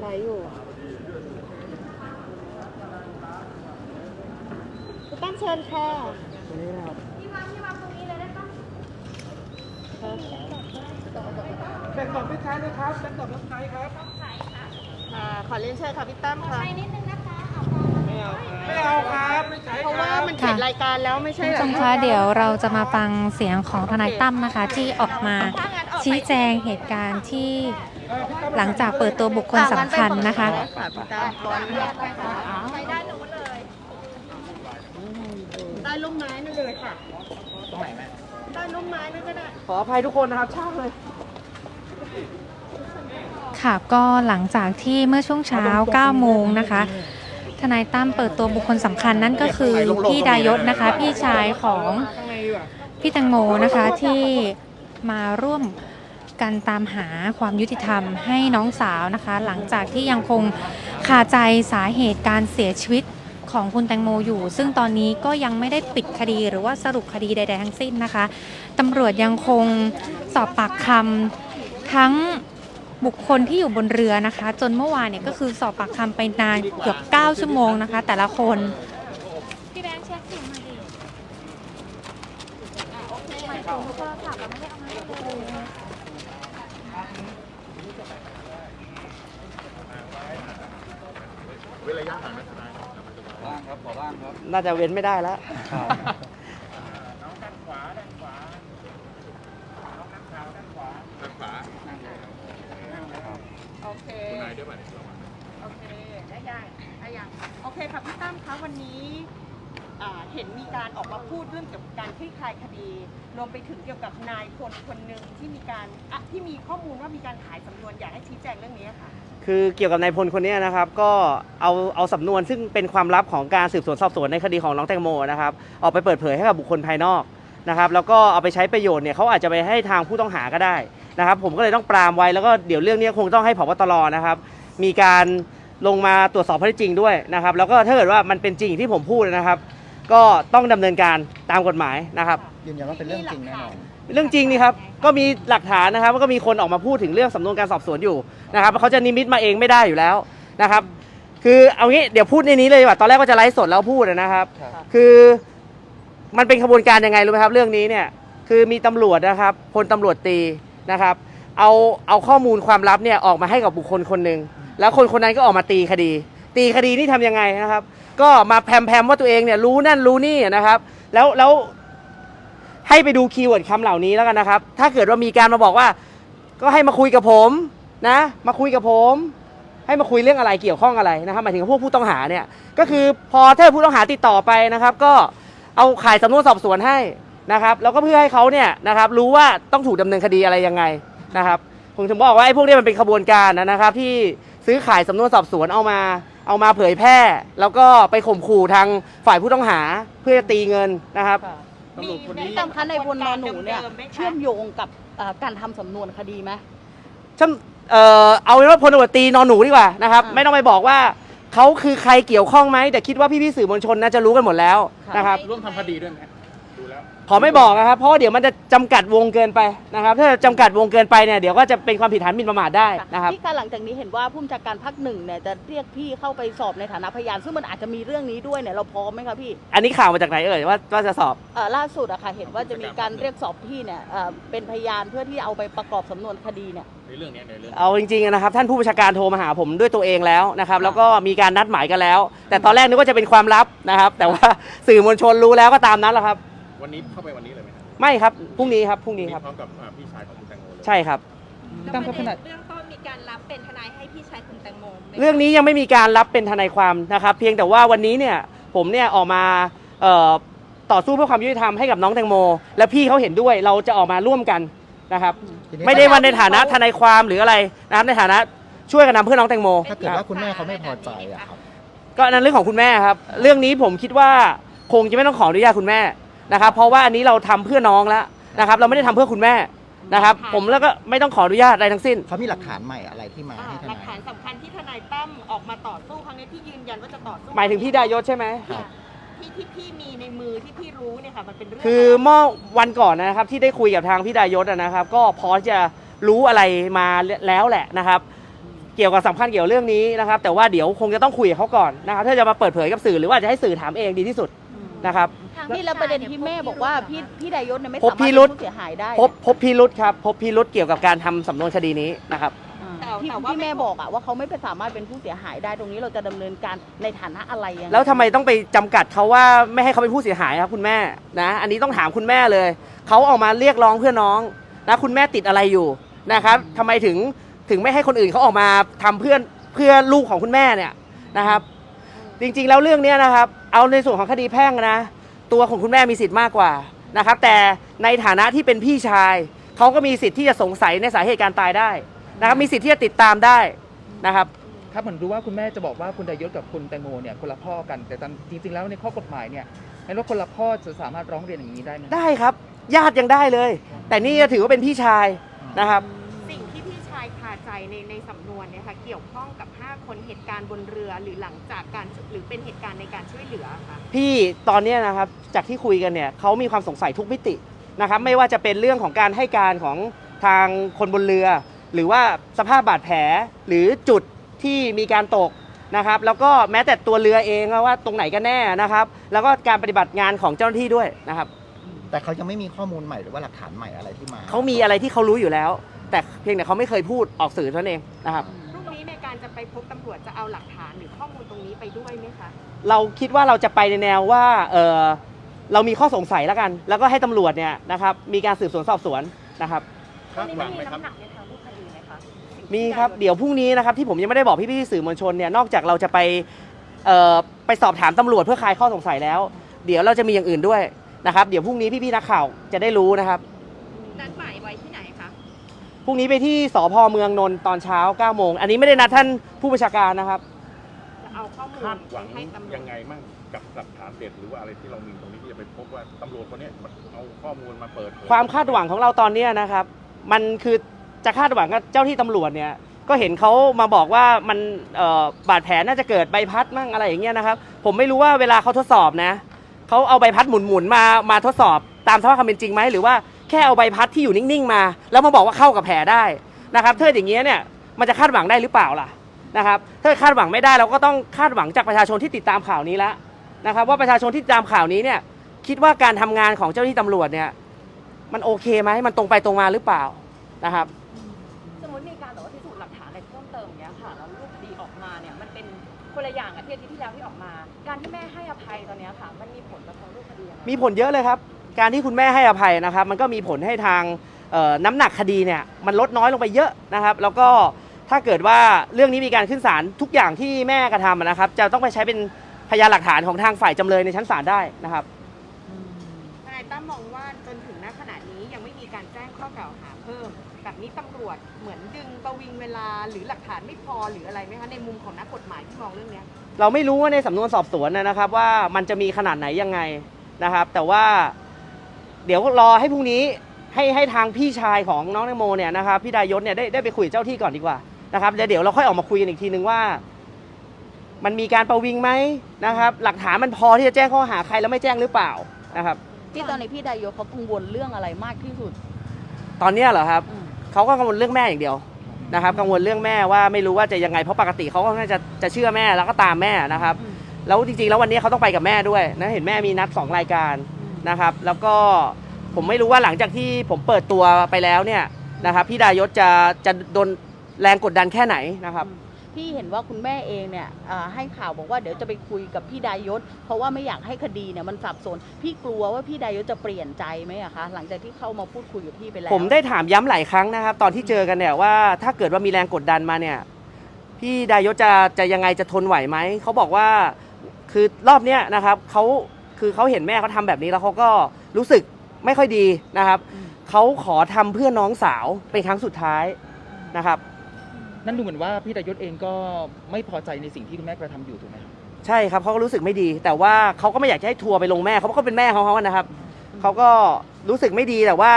ไลฟ์อยู่คุณตั้งเชิญค่ะตรงนี้นะครับแบ่งกล่องพี่ชายด้วยครับแบ่งกล่องรับใช้ครับค่ะขอเรียนเชิญค่ะพี่ตั้มค่ะไม่เอาครับไม่ใช้เพราะคว่ารับมันเขียนรายการแล้วไม่ใช่คุณเหรผู้อชมคะเดี๋ยวเราจะมาฟังเสียงของทนายตั้มนะคะ ที่ออกมา ชี้แจงเหตุการณ์ที่หลังจากเปิดตัวบุคคลสำคัญนะคะค่ะพี่ตั้มบอลเลือกนะคะใช้ได้านนู้นเลยได้ร่มไม้นั่นเลยค่ะ ตรงไหนแม่ได้ร่มไม้นั่นก็ได้ ขออภัยทุกคนนะครับช่างเลย ค่ะก็หลังจากที่เมื่อช่วงเช้า 9 โมงนะคะ ทนายตั้มเปิดตัวบุคคลสำคัญนั่นก็คือพี่ดายศนะคะ พี่ชายของข้างในดีกว่าพี่แตังโมนะคะที่มาร่วม กันตามหาความยุติธรรมให้น้องสาวนะคะ หลังจากที่ยังคงคาใจสาเหตุการเสียชีวิตของคุณแตงโมอยู่ ซึ่งตอนนี้ก็ยังไม่ได้ปิดคดีหรือว่าสรุปคดีใด ๆ ทั้งสิ้นนะคะตำรวจยังคงสอบปากคำทั้งบุคคลที่อยู่บนเรือนะคะ จนเมื่อวานเนี่ยก็คือสอบปากคำไปนานเกือบ 9 ชั่วโมงนะคะ แต่ละคน พี่แบงค์เช็คเสียงมาดิโอเคหมายถึงโทรศัพท์เราไม่ได้เอามาให้เลย น่าจะเว้นไม่ได้แล้วโอเคโอเคได้ยังได้ยังโอเคค่ะพี่ตั้มคะวันนี้อ่าเห็นมีการออกมาพูดเรื่องเกี่ยวกับการคลี่คลายคดี รวมไปถึงเกี่ยวกับ นายคนคนหนึ่งที่มีการอะที่มีข้อมูลว่ามีการขายสำนวนอยากให้ชี้แจงเรื่องนี้ค่ะ คือเกี่ยวกับนายพลคนนี้นะครับ ก็เอาเอาสำนวนซึ่งเป็นความลับของการสืบสวนสอบสวนในคดีของน้องแตงโมนะครับออกไปเปิดเผยให้กับบุคคลภายนอกนะครับ แล้วก็เอาไปใช้ประโยชน์เนี่ยเขาอาจจะไปให้ทางผู้ต้องหาก็ได้นะครับ ผมก็เลยต้องปรามไว้แล้วก็เดี๋ยวเรื่องนี้คงต้องให้ผบตรนะครับ มีการลงมาตรวจสอบข้อเท็จจริงด้วยนะครับ แล้วก็ถ้าเกิดว่ามันเป็นจริงที่ผมพูดนะครับ ก็ต้องดำเนินการตามกฎหมายนะครับ ยืนยันว่าเป็นเรื่องจริงแน่นอน เรื่องจริงนี่ครับ ก็มีหลักฐานนะครับว่าก็มีคนออกมาพูดถึงเรื่องสำนวนการสอบสวนอยู่นะครับเขาจะนิมิตมาเองไม่ได้อยู่แล้วนะครับ คือเอางี้เดี๋ยวพูดในนี้เลยดีกว่าตอนแรกก็จะไลฟ์สดแล้วพูดนะครับ ครับ คือมันเป็นขบวนการยังไงรู้ไหมครับ เรื่องนี้เนี่ยคือมีตำรวจนะครับพลตำรวจตีนะครับ เอาเอาข้อมูลความลับเนี่ยออกมาให้กับบุคคลคนหนึ่งแล้วคนคนนั้นก็ออกมาตีคดี ตีคดีนี่ทำยังไงนะครับ ก็มาแพมๆว่าตัวเองเนี่ยรู้นั่นรู้นี่นะครับ แล้วแล้วให้ไปดูคีย์เวิร์ดคำเหล่านี้แล้วกันนะครับ ถ้าเกิดว่ามีการมาบอกว่า ก็ให้มาคุยกับผมนะ มาคุยกับผม ให้มาคุยเรื่องอะไรเกี่ยวข้องอะไรนะครับหมายถึงพวกผู้ต้องหาเนี่ย ก็คือพอถ้าผู้ต้องหาติดต่อไปนะครับ ก็เอาขายสำนวนสอบสวนให้นะครับ แล้วก็เพื่อให้เขาเนี่ยนะครับ รู้ว่าต้องถูกดำเนินคดีอะไรยังไงนะครับ ผมถึงบอกว่าไอ้พวกนี้มันเป็นขบวนการนะครับ ที่ซื้อขายสำนวนสอบสวนเอามา เอามาเผยแพร่ แล้วก็ไปข่มขู่ทางฝ่ายผู้ต้องหาเพื่อจะตีเงินนะครับ ตำรวจคนนี้มีพี่ตั้มคะในพลนอนหนูเนี่ยดิมๆไหมคะเชื่อมโยงกับเอ่อการทำสำนวนคดีไหม ช่างเอ่อเอาเป็นว่าพลตำรวจตรีนอนหนูดีกว่านะครับ อ่าไม่ต้องไปบอกว่าเขาคือใครเกี่ยวข้องไหมแต่คิดว่าพี่ๆสื่อมวลชนน่าจะรู้กันหมดแล้วค่ะ นะครับ ร่วมทำคดีด้วยไหมดูแล้ว ขอไม่บอกนะครับ เพราะว่าเดี๋ยวมันจะจำกัดวงเกินไปนะครับ ถ้าจำกัดวงเกินไปเนี่ยเดี๋ยวก็จะเป็นความผิดฐานหมิ่นประมาทได้นะครับพี่คะหลังจากนี้เห็นว่าผู้บัญชาการภาคหนึ่งเนี่ยจะเรียกพี่เข้าไปสอบในฐานะพยาน ซึ่งมันอาจจะมีเรื่องนี้ด้วยเนี่ยเราพร้อมไหมคะพี่อันนี้ข่าวมาจากไหนเอ่ยว่าว่าจะสอบ เอ่อล่าสุดอะค่ะเห็นว่าจะมีการเรียกสอบพี่เนี่ยเอ่อเป็นพยานเพื่อที่เอาไปประกอบสำนวนคดีเนี่ย ในเรื่องนี้ในเรื่อง เอาจริงๆนะครับ ท่านผู้บัญชาการโทรมาหาผมด้วยตัวเองแล้วนะครับ แล้วก็มีการนัดหมายกันแล้ว แต่ตอนแรกนึกว่าจะเป็นความลับนะครับ แต่ว่าสื่อมวลชนรู้แล้วก็ตามนั้นแหละครับ วันนี้เข้าไปวันนี้เลยไหมครับไม่ครับพรุ่งนี้ครับพรุ่งนี้ครับพร้อมกับอ่าพี่ชายของคุณแตงโมเลยใช่ครับ แล้วประเด็นเรื่องต้นมีการรับเป็นทนายให้พี่ชายคุณแตงโมไหมเรื่องนี้ยังไม่มีการรับเป็นทนายความนะครับ เพียงแต่ว่าวันนี้เนี่ยผมเนี่ยออกมาเอ่อต่อสู้เพื่อความยุติธรรมให้กับน้องแตงโม และพี่เขาเห็นด้วยเราจะออกมาร่วมกันนะครับ ทีนี้ไม่ได้วันในฐานะทนายความหรืออะไรนะครับในฐานะช่วยกันทำเพื่อน้องแตงโมถ้าเกิดว่าคุณแม่เขาไม่พอใจอะครับ ก็อันนั้นเรื่องของคุณแม่ครับ เรื่องนี้ผมคิดว่าคงจะไม่ต้องขออนุญาตคุณแม่ นะครับเพราะว่าอันนี้เราทำเพื่อน้องแล้วนะครับเราไม่ได้ทำเพื่อคุณแม่นะครับผมแล้วก็ไม่ต้องขออนุญาตอะไรทั้งสิ้น เขามีหลักฐานใหม่อะไรที่มาอ่าให้ทหลักนายฐานสำคัญที่ทนายตั้มออกมาต่อสู้ครั้งนี้ที่ยืนยันว่าจะต่อสู้หมายถึงพี่ดายศใช่ไหมครับที่ที่พี่มีในมือที่พี่รู้เนี่ยค่ะมันเป็นเรื่องคืออะไรเมื่อวันก่อนนะครับที่ได้คุยกับทางพี่ดายศอะนะครับ ก็พอจะรู้อะไรมาแล้วแหละนะครับ เกี่ยวกับสำคัญเกี่ยวกับเรื่องนี้นะครับ แต่ว่าเดี๋ยวคงจะต้องคุยกับเขาก่อนนะครับถ้าจะมาเปิดเผยกับสื่อหรือว่าจะให้สื่อถามเองดีที่สุดนะครับ พี่แล้วประเด็นที่แม่บอกว่าพี่พี่ดายศเนี่ยไม่พบสามารถพิเป็นรุธผู้เสียหายได้พบพบพิรุษครับพบพิรุษเกี่ยวกับการทำสำนวนคดีนี้นะครับ อ่าที่ที่แม่ บอกอะว่าเขาไม่ไปสามารถเป็นผู้เสียหายได้ตรงนี้เราจะดำเนินการในฐานะอะไรยังไงแล้วทำไมต้องไปจำกัดเขาว่าไม่ให้เขาเป็นผู้เสียหายครับคุณแม่นะ อันนี้ต้องถามคุณแม่เลย เขาออกมาเรียกร้องเพื่อน้องนะคุณแม่ติดอะไรอยู่นะครับทำไมถึงถึงไม่ให้คนอื่นเขาออกมาทำเพื่อนเพื่อลูกของคุณแม่เนี่ยนะครับ จริงๆแล้วเรื่องเนี้ยนะครับ เอาในส่วนของคดีแพ่งนะ ตัวของคุณแม่มีสิทธิ์มากกว่านะครับ แต่ในฐานะที่เป็นพี่ชายเขาก็มีสิทธิ์ที่จะสงสัยในสาเหตุการตายได้นะครับ มีสิทธิ์ที่จะติดตามได้นะครับครับเหมือนรู้ว่าคุณแม่จะบอกว่าคุณดายศกับคุณแตงโมเนี่ยคนละพ่อกันแต่ตามจริงๆแล้วในข้อกฎหมายเนี่ยเห็นว่าคนละพ่อจะสามารถร้องเรียนอย่างนี้ได้ไหมได้ครับ ญาติยังได้เลย แต่นี่ถือว่าเป็นพี่ชายนะครับ สิ่งที่พี่ชายคา ใจในในสำนวนเนี่ยค่ะเกี่ยวข้องกับ 5 คนเหตุการณ์บนเรือหรือหลังจากการหรือเป็นเหตุการณ์ในการช่วยเหลือค่ะพี่ตอนเนี้ยนะครับจากที่คุยกันเนี่ยเขามีความสงสัยทุกมิตินะครับไม่ว่าจะเป็นเรื่องของการให้การของทางคนบนเรือ หรือว่าสภาพบาดแผลหรือจุดที่มีการตกนะครับ แล้วก็แม้แต่ตัวเรือเองว่าตรงไหนกันแน่นะครับ แล้วก็การปฏิบัติงานของเจ้าหน้าที่ด้วยนะครับ แต่เขายังไม่มีข้อมูลใหม่หรือว่าหลักฐานใหม่อะไรที่มา เขามีอะไรที่เขารู้อยู่แล้ว แต่เพียงแต่เขาไม่เคยพูดออกสื่อเท่านั้นเองนะครับ พรุ่งนี้ในการจะไปพบตำรวจจะเอาหลักฐานหรือข้อมูลตรงนี้ไปด้วยไหมคะ เราคิดว่าเราจะไปในแนวว่าเออเรามีข้อสงสัยแล้วกัน แล้วก็ให้ตำรวจเนี่ยนะครับมีการสืบสวนสอบสวนนะครับตรงนี้มันมีน้ำหนักในทางรูปคดีไหมคะมีครับเดี๋ยวพรุ่งนี้นะครับที่ผมยังไม่ได้บอกพี่ๆสื่อมวลชนเนี่ยนอกจากเราจะไปเอ่อไปสอบถามตำรวจเพื่อคลายข้อสงสัยแล้ว เดี๋ยวเราจะมีอย่างอื่นด้วยนะครับ เดี๋ยวพรุ่งนี้พี่ๆนักข่าวจะได้รู้นะครับ นัดหมายไว้ที่ไหนคะ พรุ่งนี้ไปที่สพเมืองนนท์ตอนเช้า9โมง อันนี้ไม่ได้นัดท่านผู้บัญชาการนะครับ จะเอาข้อมูลคาดหวังให้ตำรวจยังไงมั่งกับหลักฐานเด็ดหรือว่าอะไรที่เรามีตรงนี้ที่จะไปพบว่าตำรวจคนเนี้ยมันเอาข้อมูลมาเปิดเผยความคาดหวังของเราตอนเนี้ยนะครับ มันคือจะคาดหวังกับเจ้าที่ตำรวจเนี่ย ก็เห็นเขามาบอกว่ามันเอ่อบาดแผลน่าจะเกิดใบพัดมั่งอะไรอย่างเงี้ยนะครับ ผมไม่รู้ว่าเวลาเขาทดสอบนะเขาเอาใบพัดหมุนๆมามาทดสอบตามสภาพความเป็นจริงไหมหรือว่า แค่เอาใบพัดที่อยู่นิ่งๆมา แล้วมาบอกว่าเข้ากับแผลได้นะครับถ้าอย่างเงี้ยเนี่ยมันจะคาดหวังได้หรือเปล่าล่ะนะครับถ้าคาดหวังไม่ได้เราก็ต้องคาดหวังจากประชาชนที่ติดตามข่าวนี้แล้วนะครับว่าประชาชนที่ติดตามข่าวนี้เนี่ยคิดว่าการทำงานของเจ้าหน้าที่ตำรวจเนี่ยมันโอเคไหมมันตรงไปตรงมาหรือเปล่านะครับสมมติมีการแบบว่าพิสูจน์หลักฐานอะไรเพิ่มเติมอย่างเงี้ยค่ะแล้วรูปคดีออกมาเนี่ยมันเป็นคนละอย่างกับที่อาทิตย์ที่แล้วที่ออกมา การที่แม่ให้อภัยตอนเนี้ยค่ะ มันมีผลต่อทางรูปคดียังไงมีผลเยอะเลยครับ การที่คุณแม่ให้อภัยนะครับ มันก็มีผลให้ทางเอ่อน้ำหนักคดีเนี่ยมันลดน้อยลงไปเยอะนะครับ แล้วก็ถ้าเกิดว่าเรื่องนี้มีการขึ้นศาลทุกอย่างที่แม่กระทำนะครับ จะต้องไปใช้เป็นพยานหลักฐานของทางฝ่ายจำเลยในชั้นศาลได้นะครับทนายตั้มมองว่าจนถึงณขณะนี้ยังไม่มีการแจ้งข้อกล่าวหาเพิ่ม แบบนี้ตำรวจเหมือนดึงประวิงเวลาหรือหลักฐานไม่พอหรืออะไรไหมคะในมุมของนักกฎหมายที่มองเรื่องเนี้ยเราไม่รู้ว่าในสำนวนสอบสวนนะครับว่ามันจะมีขนาดไหนยังไงนะครับ แต่ว่า เดี๋ยวรอให้พรุ่งนี้ให้ให้ทางพี่ชายของน้องแตงโมเนี่ยนะครับพี่ดายศเนี่ยได้ได้ไปคุยกับเจ้าที่ก่อนดีกว่านะครับแล้วเดี๋ยวเราค่อยออกมาคุยกันอีกทีนึงว่า มันมีการประวิงไหมนะครับ หลักฐานมันพอที่จะแจ้งข้อหาใครแล้วไม่แจ้งหรือเปล่านะครับ ที่ตอนนี้พี่ดายศเขากังวลเรื่องอะไรมากที่สุด ตอนเนี้ยเหรอครับอืม เขาก็กังวลเรื่องแม่อย่างเดียวนะครับ กังวลเรื่องแม่ว่าไม่รู้ว่าจะยังไงเพราะปกติเขาก็น่าจะจะเชื่อแม่แล้วก็ตามแม่นะครับ แล้วจริงๆแล้ววันนี้เขาต้องไปกับแม่ด้วยนะเห็นแม่มีนัด2รายการ นะครับ แล้วก็ผมไม่รู้ว่าหลังจากที่ผมเปิดตัวไปแล้วเนี่ยนะครับพี่ดายศจะจะโดนแรงกดดันแค่ไหนนะครับ พี่เห็นว่าคุณแม่เองเนี่ยอ่าให้ข่าวบอกว่าเดี๋ยวจะไปคุยกับพี่ดายศ เพราะว่าไม่อยากให้คดีเนี่ยมันสับสน พี่กลัวว่าพี่ดายศจะเปลี่ยนใจไหมอะคะหลังจากที่เข้ามาพูดคุยกับพี่ไปแล้วผมได้ถามย้ำหลายครั้งนะครับ ตอนที่เจอกันเนี่ยว่าถ้าเกิดว่ามีแรงกดดันมาเนี่ยพี่ดายศจะจะยังไงจะทนไหวไหมเขาบอกว่าคือรอบเนี้ยนะครับเขา คือเขาเห็นแม่เขาทำแบบนี้แล้วเขาก็รู้สึกไม่ค่อยดีนะครับอืมเขาขอทำเพื่อน้องสาวเป็นครั้งสุดท้ายนะครับ นั่นดูเหมือนว่าพี่ดายศเองก็ไม่พอใจในสิ่งที่คุณแม่กระทำอยู่ถูกไหมครับใช่ครับเขาก็รู้สึกไม่ดี แต่ว่าเขาก็ไม่อยากจะให้ทัวร์ไปลงแม่เขาเพราะเขาเป็นแม่ของเขานะครับเขาก็รู้สึกไม่ดีแต่ว่า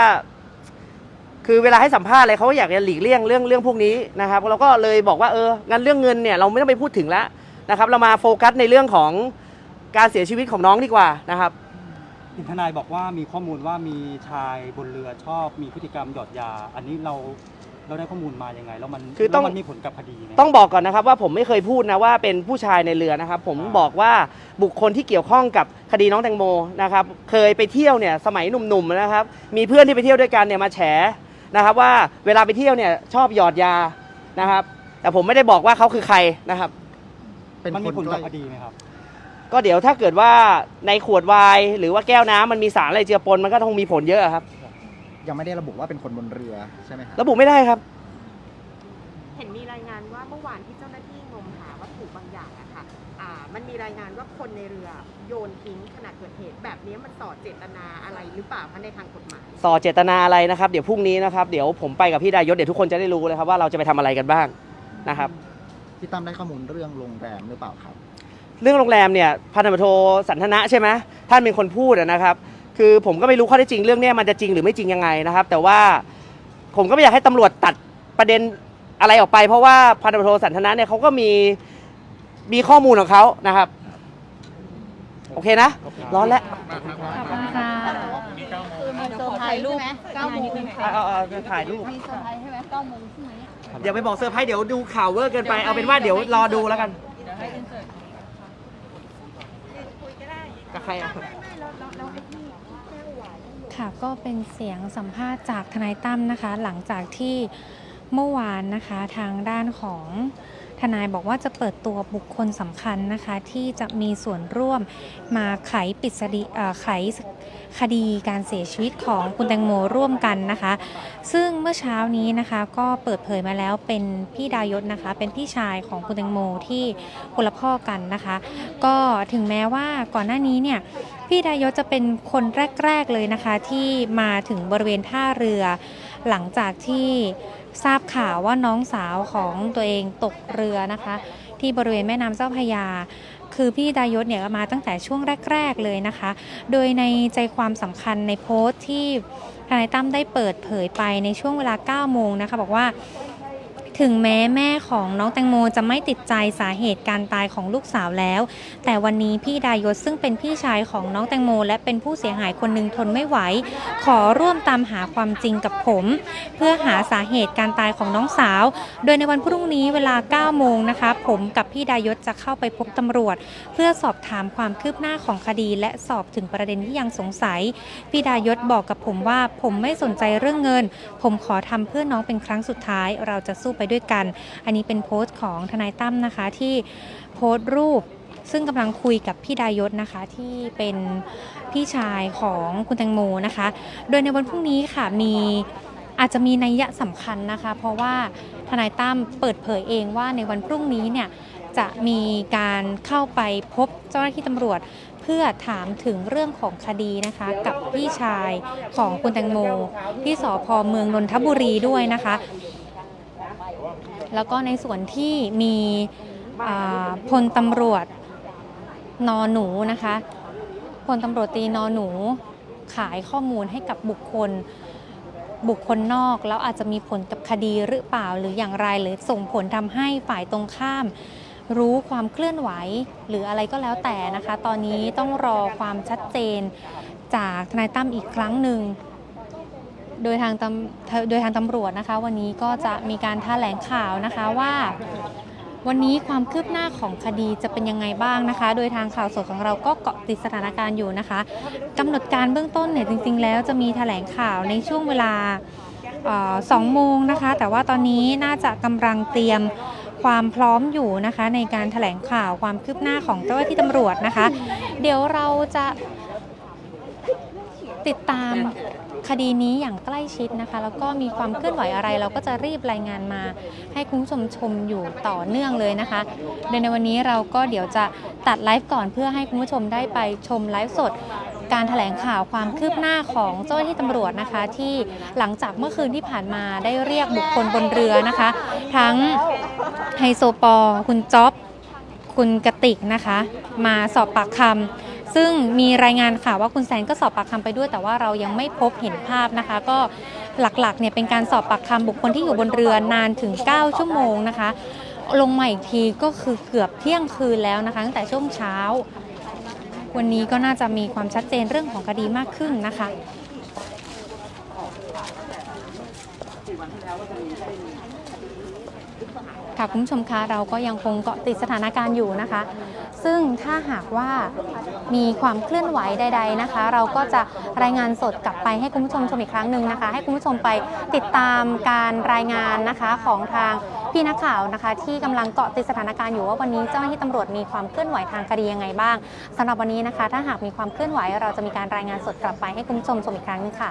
คือเวลาให้สัมภาษณ์อะไรเขาก็อยากจะหลีกเลี่ยงเรื่องเรื่องพวกนี้นะครับเราก็เลยบอกว่าเอองั้นเรื่องเงินเนี่ยเราไม่ต้องไปพูดถึงแล้วนะครับ เรามาโฟกัสในเรื่องของ การเสียชีวิตของน้องดีกว่านะครับ เห็นทนายบอกว่ามีข้อมูลว่ามีชายบนเรือชอบมีพฤติกรรมหยอดยา อันนี้เราเราได้ข้อมูลมายังไง แล้วมันคือต้อง แล้วมันมีผลกับคดีไหม ต้องบอกก่อนนะครับว่าผมไม่เคยพูดนะว่าเป็นผู้ชายในเรือนะครับ ผมอ่า บอกว่าบุคคลที่เกี่ยวข้องกับคดีน้องแตงโมนะครับเคยไปเที่ยวเนี่ยสมัยหนุ่มๆนะครับมีเพื่อนที่ไปเที่ยวด้วยกันเนี่ยมาแฉนะครับว่าเวลาไปเที่ยวเนี่ยชอบหยอดยานะครับ แต่ผมไม่ได้บอกว่าเขาคือใครนะครับ เป็นมันคมีนผลใกกับล้คดีไหมครับ ก็เดี๋ยวถ้าเกิดว่าในขวดไวน์หรือว่าแก้วน้ำมันมีสารอะไรเจือปนมันก็ต้องมีผลเยอะครับ ยังไม่ได้ระบุว่าเป็นคนบนเรือใช่ไหมครับระบุไม่ได้ครับ เห็นมีรายงานว่าเมื่อวานที่เจ้าหน้าที่งมหาวัตถุบางอย่างอะค่ะอ่ามันมีรายงานว่าคนในเรือโยนทิ้งขณะเกิดเหตุ แบบนี้มันต่อเจตนาอะไรหรือเปล่าคะในทางกฎหมาย ส่อเจตนาอะไรนะครับ เดี๋ยวพรุ่งนี้นะครับเดี๋ยวผมไปกับพี่ดายศเดี๋ยวทุกคนจะได้รู้เลยครับว่าเราจะไปทำอะไรกันบ้างนะครับ พี่ตั้มได้ข้อมูลเรื่องโรงแรมหรือเปล่าครับ เรื่องโรงแรมเนี่ยพันธบทโทสันทนะใช่ไหมท่านเป็นคนพูดอะนะครับ คือผมก็ไม่รู้ข้อเท็จจริงเรื่องเนี้ยมันจะจริงหรือไม่จริงยังไงนะครับ แต่ว่าผมก็ไม่อยากให้ตำรวจตัดประเด็นอะไรออกไป เพราะว่าพันธบทโทสันทนะเนี่ยเขาก็มีมีข้อมูลของเขานะครับ โอเคนะ ร้อนแล้วขอบคุณค่ะคือมีเซอร์ไพรส์ใช่ไหมเก้าโมงเอาเอาเอาถ่ายรูปมีเซอร์ไพรส์ใช่ไหมเก้าโมงใช่ไหมเดี๋ยวไปบอกเซอร์ไพรส์เดี๋ยวดูข่าวเวอร์เกินไปเอาเป็นว่าเดี๋ยวรอดูแล้วกันกับ ใครอะ ค่ะก็เป็นเสียงสัมภาษณ์จากทนายตั้มนะคะ หลังจากที่เมื่อวานนะคะทางด้านของ นายบอกว่าจะเปิดตัวบุคคลสำคัญนะคะที่จะมีส่วนร่วมมาไขปิดีไขคดีการเสียชีวิตของคุณแตงโมร่วมกันนะคะ ซึ่งเมื่อเช้านี้นะคะก็เปิดเผยมาแล้วเป็นพี่ดายศนะคะ เป็นพี่ชายของคุณแตงโมที่คนละพ่อกันนะคะ ก็ถึงแม้ว่าก่อนหน้านี้เนี่ยพี่ดายศจะเป็นคนแรก ๆเลยนะคะที่มาถึงบริเวณท่าเรือหลังจากที่ ทราบข่าวว่าน้องสาวของตัวเองตกเรือนะคะ ที่บริเวณแม่น้ำเจ้าพยา คือพี่ดายศเนี่ยมาตั้งแต่ช่วงแรก ๆเลยนะคะ โดยในใจความสำคัญในโพสต์ที่ทนายตั้มได้เปิดเผยไปในช่วงเวลา 9 โมงนะคะ บอกว่า ถึงแม้แม่ของน้องแตงโมจะไม่ติดใจสาเหตุการตายของลูกสาวแล้ว แต่วันนี้พี่ดายศซึ่งเป็นพี่ชายของน้องแตงโม และเป็นผู้เสียหายคนหนึ่งทนไม่ไหว ขอร่วมตามหาความจริงกับผม เพื่อหาสาเหตุการตายของน้องสาว โดยในวันพรุ่งนี้เวลา 9 โมงนะคะ ผมกับพี่ดายศจะเข้าไปพบตำรวจ เพื่อสอบถามความคืบหน้าของคดีและสอบถึงประเด็นที่ยังสงสัย พี่ดายศบอกกับผมว่าผมไม่สนใจเรื่องเงิน ผมขอทำเพื่อน้องเป็นครั้งสุดท้าย เราจะสู้ไปด้วยกัน อันนี้เป็นโพสต์ของทนายตั้มนะคะที่โพสต์รูปซึ่งกำลังคุยกับพี่ดายศนะคะที่เป็นพี่ชายของคุณแตงโมนะคะ โดยในวันพรุ่งนี้ค่ะมีอาจจะมีนัยยะสำคัญนะคะ เพราะว่าทนายตั้มเปิดเผยเองว่าในวันพรุ่งนี้เนี่ยจะมีการเข้าไปพบเจ้าหน้าที่ตำรวจ เพื่อถามถึงเรื่องของคดีนะคะ กับพี่ชายของคุณแตงโมที่สพเมืองนนทบุรีด้วยนะคะ แล้วก็ในส่วนที่มีพลตำรวจนอหนูนะคะพลตำรวจตรีนอหนูขายข้อมูลให้กับบุคคลบุคคลนอก แล้วอาจจะมีผลกับคดีหรือเปล่าหรืออย่างไรหรือส่งผลทำให้ฝ่ายตรงข้าม รู้ความเคลื่อนไหวหรืออะไรก็แล้วแต่นะคะ ตอนนี้ต้องรอความชัดเจนจากทนายตั้มอีกครั้งหนึ่ง โดยทางตำโดยทางตำรวจนะคะ วันนี้ก็จะมีการแถลงข่าวนะคะว่า วันนี้ความคืบหน้าของคดีจะเป็นยังไงบ้างนะคะ โดยทางข่าวสดของเราก็เกาะติดสถานการณ์อยู่นะคะกำหนดการเบื้องต้นเนี่ยจริง ๆ แล้วจะมีแถลงข่าวในช่วงเวลาออสองโมงนะคะ แต่ว่าตอนนี้น่าจะกำลังเตรียมความพร้อมอยู่นะคะ ในการแถลงข่าวความคืบหน้าของเจ้าหน้าที่ตำรวจนะคะ เดี๋ยวเราจะติดตาม คดีนี้อย่างใกล้ชิดนะคะ แล้วก็มีความเคลื่อนไหวอะไร เราก็จะรีบรายงานมา ให้คุณผู้ชมชมอยู่ต่อเนื่องเลยนะคะโดยในวันนี้เราก็เดี๋ยวจะตัดไลฟ์ก่อนเพื่อให้คุณผู้ชมได้ไปชมไลฟ์สดการถแถลงข่าวความคืบหน้าของเจ้าหน้าที่ตำรวจนะคะ ที่หลังจากเมื่อคืนที่ผ่านมาได้เรียกบุคคลบนเรือนะคะ ทั้งไฮโซปอ คุณจ๊อบ คุณกติกนะคะ มาสอบปากคำ ซึ่งมีรายงานข่าวว่าคุณแซนก็สอบปากคำไปด้วย แต่ว่าเรายังไม่พบเห็นภาพนะคะ ก็หลักๆเนี่ยเป็นการสอบปากคำบุคคลที่อยู่บนเรือนานถึง 9 ชั่วโมงนะคะ ลงมาอีกทีก็คือเกือบเที่ยงคืนแล้วนะคะตั้งแต่ช่วงเช้า วันนี้ก็น่าจะมีความชัดเจนเรื่องของคดีมากขึ้นนะคะ ค่ะคุณผู้ชมคะเราก็ยังคงเกาะติดสถานการณ์อยู่นะคะ ซึ่งถ้าหากว่ามีความเคลื่อนไหวใด ๆนะคะ เราก็จะรายงานสดกลับไปให้คุณผู้ชมชมอีกครั้งหนึ่งนะคะ ให้คุณผู้ชมไปติดตามการรายงานนะคะของทางพี่นักข่าวนะคะ ที่กำลังเกาะติดสถานการณ์อยู่ว่าวันนี้เจ้าหน้าที่ตำรวจมีความเคลื่อนไหวทางคดียังไงบ้างสำหรับวันนี้นะคะ ถ้าหากมีความเคลื่อนไหว เราจะมีการรายงานสดกลับไปให้คุณผู้ชมชมอีกครั้งหนึงค่ะ